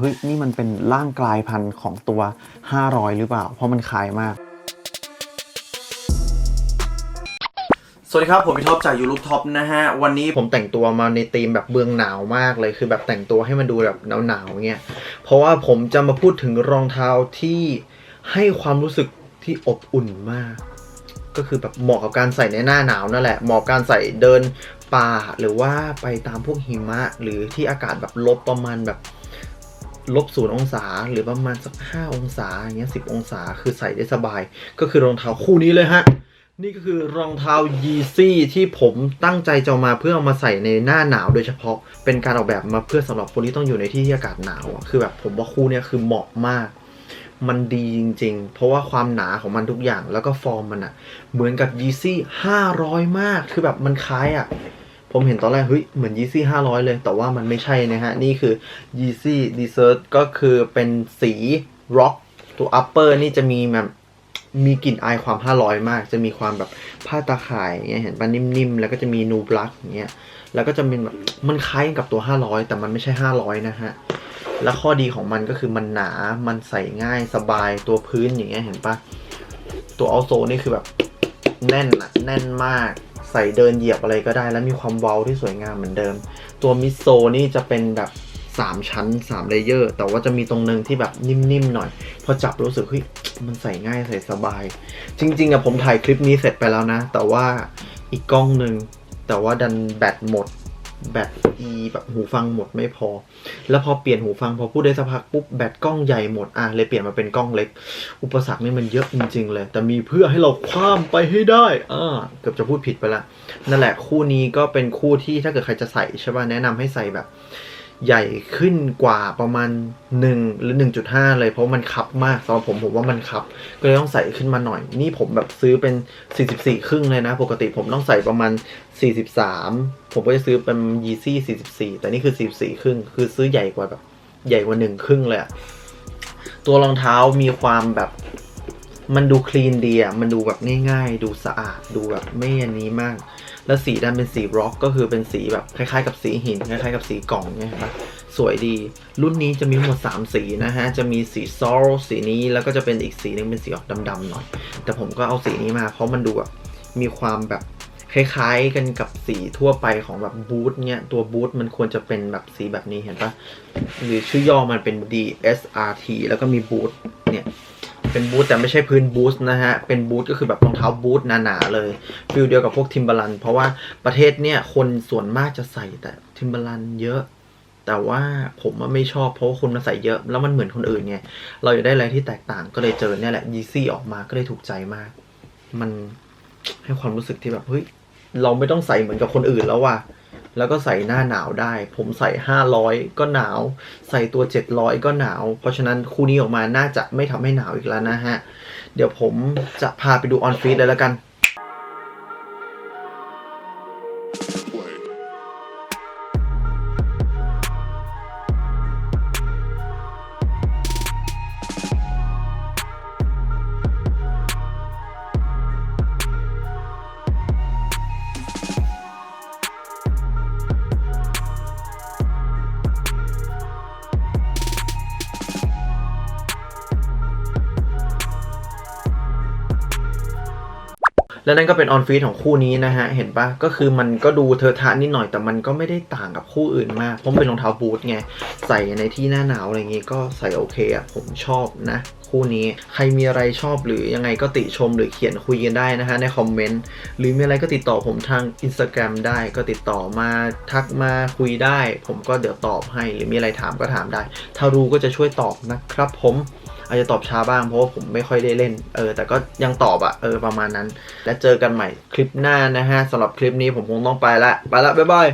เฮ้ย นี่มันเป็นร่างกลายพันธุ์ของตัว 500 หรือเปล่า เพราะมันคล้ายมาก สวัสดีครับ ผมพี่ท็อปจากยูรูปท็อปนะฮะ วันนี้ผมแต่งตัวมาในธีมแบบเมืองหนาวมากเลย คือแบบแต่งตัวให้มันดูแบบหนาวๆเงี้ย เพราะว่าผมจะมาพูดถึงรองเท้าที่ให้ความรู้สึกที่อบอุ่นมาก ก็คือแบบเหมาะกับการใส่ในหน้าหนาวนั่นแหละ เหมาะกับการใส่เดินป่าหรือว่าไปตามพวกหิมะ หรือที่อากาศแบบลบประมาณแบบ ลบศูนย์องศาหรือประมาณสักห้าองศาอย่างเงี้ยสิบองศาคือใส่ได้สบาย ก็คือรองเท้าคู่นี้เลยฮะ นี่ก็คือรองเท้า Yeezy ที่ผมตั้งใจจะมาเพื่อเอามาใส่ในหน้าหนาวโดยเฉพาะเป็นการออกแบบมาเพื่อสำหรับคนที่ต้องอยู่ในที่ที่อากาศหนาวอะคือแบบผมว่าคู่เนี้ยคือเหมาะมากมันดีจริงๆ เพราะว่าความหนาของมันทุกอย่างแล้วก็ฟอร์มมันอะเหมือนกับ Yeezy 500มาก คือแบบมันคล้ายอะ ผมเห็นตอนแรกเฮ้ยเหมือน Yeezy 500 เลย แต่ว่ามันไม่ใช่นะฮะ นี่คือ Yeezy Desert ก็คือเป็นสี Rock ตัว upper นี่จะมีแบบมีกลิ่นอายความ 500 มาก จะมีความแบบผ้าตาข่ายเงี้ยเห็นปะนิ่มๆ แล้วก็จะมีนูบลักอย่างเงี้ย แล้วก็จะเป็นแบบมันคล้ายกับตัว 500 แต่มันไม่ใช่ 500 นะฮะ แล้วข้อดีของมันก็คือมันหนา มันใส่ง่ายสบายตัวพื้นอย่างเงี้ยเห็นปะตัวเอาโซนี่คือแบบแน่นอะแน่นมาก ส่เดินเหยียบอะไรก็ได้ แล้วมีความเว้าที่สวยงามเหมือนเดิม ตัวมิโซนี่จะเป็นแบบ3 ชั้น3เลเยอร์ แต่ว่าจะมีตรงนึงที่แบบนิ่มๆหน่อย พอจับรู้สึกเฮ้ยมันใส่ง่ายใส่สบาย จริงๆอะผมถ่ายคลิปนี้เสร็จไปแล้วนะ แต่ว่าอีกกล้องหนึ่งแต่ว่าดันแบตหมด แบตอีแบบหูฟังหมดไม่พอ แล้วพอเปลี่ยนหูฟังพอพูดได้สักพักปุ๊บแบตกล้องใหญ่หมดอะเลยเปลี่ยนมาเป็นกล้องเล็ก อุปสรรคนี่มันเยอะจริง ๆ เลย แต่มีเพื่อให้เราข้ามไปให้ได้อ่าเกือบจะพูดผิดไปละนั่นแหละคู่นี้ก็เป็นคู่ที่ถ้าเกิดใครจะใส่ใช่ป่ะแนะนำให้ใส่แบบ ใหญ่ขึ้นกว่าประมาณ 1 หรือ 1.5 เลยเพราะมันคับมากสำหรับผมผมว่ามันคับ ก็เลยต้องใส่ขึ้นมาหน่อย นี่ผมแบบซื้อเป็น 44 ครึ่งเลยนะ ปกติผมต้องใส่ประมาณ 43 ผมก็จะซื้อเป็น Yeezy 44 แต่นี่คือ 44 ครึ่ง คือซื้อใหญ่กว่าแบบใหญ่กว่าหนึ่งครึ่งเลยตัวรองเท้ามีความแบบมันดูคลีนดีอะ มันดูแบบง่ายๆ ดูสะอาด ดูแบบไม่อันนี้มาก แล้วสีดันเป็นสีร็อกก็คือเป็นสีแบบคล้ายๆ กับสีหินคล้ายๆกับสีกล่องเนี่ยเห็นปะสวยดี รุ่นนี้จะมีทั้งหมด 3 สีนะฮะ จะมีสีซอลสีนี้แล้วก็จะเป็นอีกสีหนึงเป็นสีออกดำๆหน่อย แต่ผมก็เอาสีนี้มา เพราะมันดูแบบมีความแบบคล้ายๆกันกับสีทั่วไปของแบบบูทเนี่ยตัวบูทมันควรจะเป็นแบบสีแบบนี้เห็นปะหรือชื่อย่อมันเป็น DSRT แล้วก็มีบูทเนี่ย เป็นบูทแต่ไม่ใช่พื้นบูทนะฮะ เป็นบูทก็คือแบบรองเท้าบูทหนาๆเลยฟิลเดียวกับพวกทิมบ r ลันเพราะว่าประเทศเนี่ยคนส่วนมากจะใส่แต่ทิมบ r ลันเยอะ แต่ว่าผมว่าไม่ชอบเพราะว่าคนมาใส่เยอะ แล้วมันเหมือนคนอื่นไงเราอยากได้อะไรที่แตกต่างก็เลยเจอเนี่ยแหละยีซี่ออกมาก็เลยถูกใจมาก มันให้ความรู้สึกที่แบบเฮ้ยเราไม่ต้องใส่เหมือนกับคนอื่นแล้วว่ะ แล้วก็ใส่หน้าหนาวได้ ผมใส่ 500 ก็หนาว ใส่ตัว 700 ก็หนาว เพราะฉะนั้นคู่นี้ออกมาน่าจะไม่ทำให้หนาวอีกแล้วนะฮะ เดี๋ยวผมจะพาไปดูออนฟีดเลยแล้วกัน และนั่นก็เป็นออนฟีดของคู่นี้นะฮะ เห็นปะก็คือมันก็ดูเทอะทะนิดหน่อยแต่มันก็ไม่ได้ต่างกับคู่อื่นมาก เพราะมันเป็นรองเท้าบูทไง ใส่ในที่หน้าหนาวอะไรเงี้ก็ใส่โอเคอะผมชอบนะคู่นี้ใครมีอะไรชอบหรือยังไงก็ติชมหรือเขียนคุยกันได้นะฮะ ในคอมเมนต์ หรือมีอะไรก็ติดต่อผมทาง Instagram ได้ก็ติดต่อมาทักมาคุยได้ ผมก็เดี๋ยวตอบให้ หรือมีอะไรถามก็ถามได้ ถ้ารู้ก็จะช่วยตอบนะครับผม อาจจะตอบช้าบ้างเพราะว่าผมไม่ค่อยได้เล่น เออ แต่ก็ยังตอบอะเออประมาณนั้น และเจอกันใหม่คลิปหน้านะฮะสำหรับคลิปนี้ผมคงต้องไปละ ไปละบ๊ายบาย